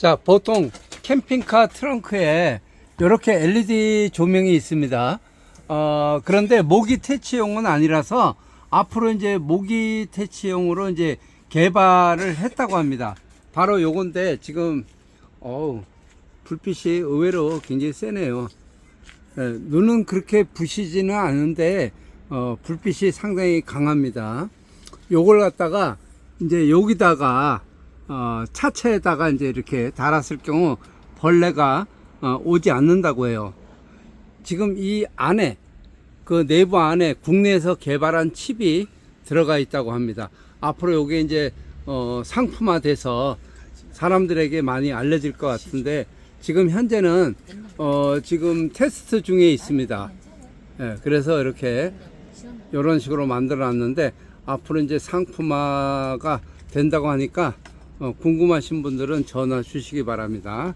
자, 보통 캠핑카 트렁크에 이렇게 LED 조명이 있습니다. 어, 그런데 모기 퇴치용은 아니라서 앞으로 이제 모기 퇴치용으로 이제 개발을 했다고 합니다. 바로 요건데 지금 어우, 불빛이 의외로 굉장히 세네요. 예, 눈은 그렇게 부시지는 않은데 어, 불빛이 상당히 강합니다. 요걸 갖다가 이제 여기다가 어, 차체에다가 이제 이렇게 달았을 경우 벌레가 어, 오지 않는다고 해요. 지금 이 안에 그 내부 안에 국내에서 개발한 칩이 들어가 있다고 합니다. 앞으로 요게 이제 어, 상품화돼서 사람들에게 많이 알려질 것 같은데 지금 현재는 어, 지금 테스트 중에 있습니다. 예, 그래서 이렇게 이런 식으로 만들어 놨는데 앞으로 이제 상품화가 된다고 하니까 어, 궁금하신 분들은 전화 주시기 바랍니다.